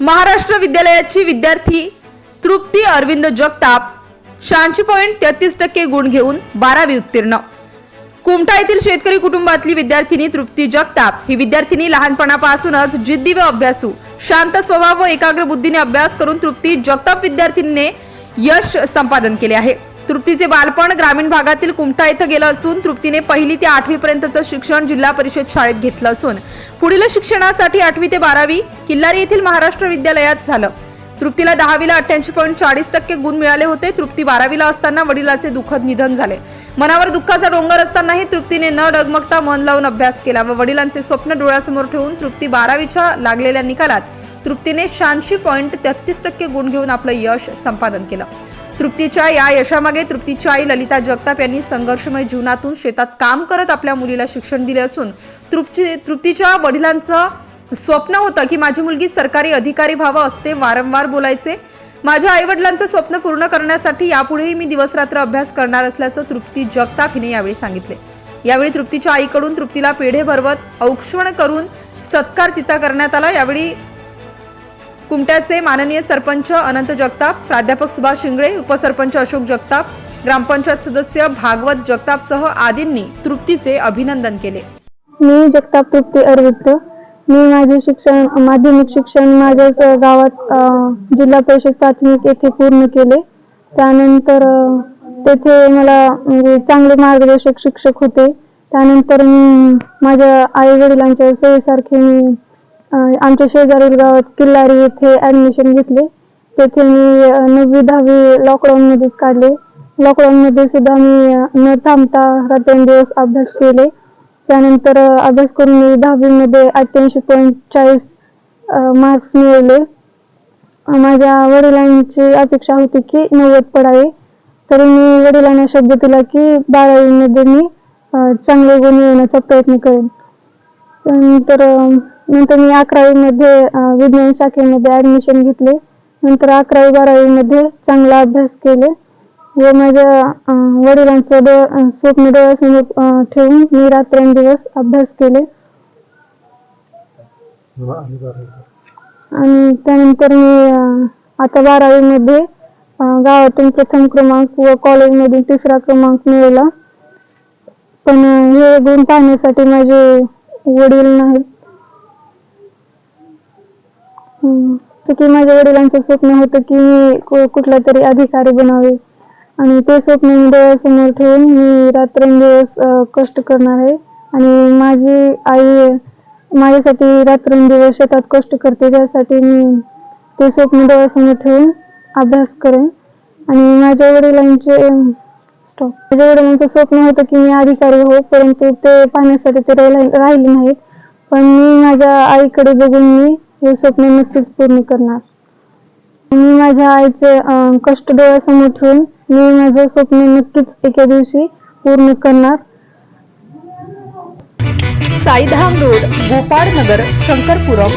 महाराष्ट्र विद्यालयाची विद्यार्थी तृप्ती अरविंद जगताप शहाऐंशी पॉईंट तेहतीस टक्के गुण घेऊन बारावी उत्तीर्ण. कुमठा येथील शेतकरी कुटुंबातली विद्यार्थिनी तृप्ती जगताप ही विद्यार्थिनी लहानपणापासूनच जिद्दी व अभ्यासू शांत स्वभाव व एकाग्र बुद्धीने अभ्यास करून तृप्ती जगताप विद्यार्थिनीने यश संपादन केले आहे. तृप्तीचे बालपण ग्रामीण भागातील कुमठा इथं गेलं असून तृप्तीने पहिली ते आठवी पर्यंतचं शिक्षण जिल्हा परिषद शाळेत घेतलं असून पुढील शिक्षणासाठी आठवी ते बारावी किल्लारी येथील महाराष्ट्र विद्यालयात झालं. तृप्तीला दहावीला अठ्ठ्याऐंशी पॉईंट चाळीस टक्के गुण मिळाले होते. तृप्ती बारावीला असताना वडिलाचे दुःखद निधन झाले. मनावर दुःखाचा डोंगर असतानाही तृप्तीने न डगमगता मन लावून अभ्यास केला व वडिलांचे स्वप्न डोळ्यासमोर ठेवून तृप्ती बारावीच्या लागलेल्या निकालात तृप्तीने शहाऐंशी पॉईंट तेहतीस टक्के गुण घेऊन आपलं यश संपादन केलं. तृप्तीच्या या यशामागे तृप्तीच्या आई ललिता जगताप यांनी संघर्षमय जीवनातून शेतात काम करत आपल्या मुलीला शिक्षण दिले असून तृप्ती तृप्तीच्या वडिलांचं स्वप्न होतं की माझी मुलगी सरकारी अधिकारी व्हावं असते वारंवार बोलायचे. माझ्या आईवडिलांचं स्वप्न पूर्ण करण्यासाठी यापुढेही मी दिवसरात्र अभ्यास करणार असल्याचं तृप्ती जगताप हिने यावेळी सांगितले. यावेळी तृप्तीच्या आईकडून तृप्तीला पेढे भरवत औक्षण करून सत्कार तिचा करण्यात आला. यावेळी कुमट्याचे माननीय सरपंच अनंत जगताप प्राध्यापक सुभाष शिंगळे उपसरपंच अशोक जगताप ग्रामपंचायत सदस्य भागवत जगतापसह आदींनी तृप्तीचे अभिनंदन केले. मी जगताप तृप्ती अरविंद. मी माझे शिक्षण माध्यमिक शिक्षण माझ्याच गावात जिल्हा परिषद प्राथमिक येथे पूर्ण केले. त्यानंतर तेथे मला म्हणजे चांगले मार्गदर्शक शिक्षक होते. त्यानंतर मी माझ्या आई वडिलांच्या सोयीसारखे मी आमच्या शेजारील गावात किल्लारी येथे ॲडमिशन घेतले. तेथे मी नववी दहावी लॉकडाऊनमध्येच काढले. लॉकडाऊनमध्ये सुद्धा मी न थांबता रात्रंदिवस अभ्यास केले. त्यानंतर अभ्यास करून मी दहावीमध्ये अठ्ठ्याऐंशी पॉईंट चाळीस मार्क्स मिळवले. माझ्या वडिलांची अपेक्षा होती की नव्वद पडावे. तरी मी वडिलांना शब्द दिला की बारावीमध्ये मी चांगले गुण मिळवण्याचा प्रयत्न करेन. त्यानंतर नंतर मी अकरावीमध्ये विज्ञान शाखेमध्ये ऍडमिशन घेतले. नंतर अकरावी बारावीमध्ये चांगला अभ्यास केले. व माझ्या वडिलांचं डो स्वप्न डोळ्यासमोर ठेवून मी रात्रंदिवस अभ्यास केले. आणि त्यानंतर मी आता बारावीमध्ये गावातून प्रथम क्रमांक व कॉलेजमधून तिसरा क्रमांक मिळवला पण हे गुण पाहण्यासाठी माझे वडील नाहीत. तर की माझ्या वडिलांचं स्वप्न होतं की मी कु- कुठला तरी अधिकारी बनावे. आणि ते स्वप्न मी डोळ्यासमोर ठेवून मी रात्रंदिवस कष्ट करणार आहे. आणि माझी आई माझ्यासाठी रात्रंदिवस शेतात कष्ट करते त्यासाठी मी ते स्वप्न डोळ्यासमोर ठेवून अभ्यास करेन. आणि माझ्या वडिलांचे स्टॉप माझ्या वडिलांचं स्वप्न होतं की मी अधिकारी हो परंतु ते पाहण्यासाठी ते राहिले नाहीत. पण मी माझ्या आईकडे बघून मी हे स्वप्न नक्कीच पूर्ण करणार. मी माझ्या आईचे अं, कष्ट डोळ्यासमोर ठेवून मी माझं स्वप्न नक्कीच एके दिवशी पूर्ण करणार. साईधाम रोड गोपाळ नगर शंकरपुरम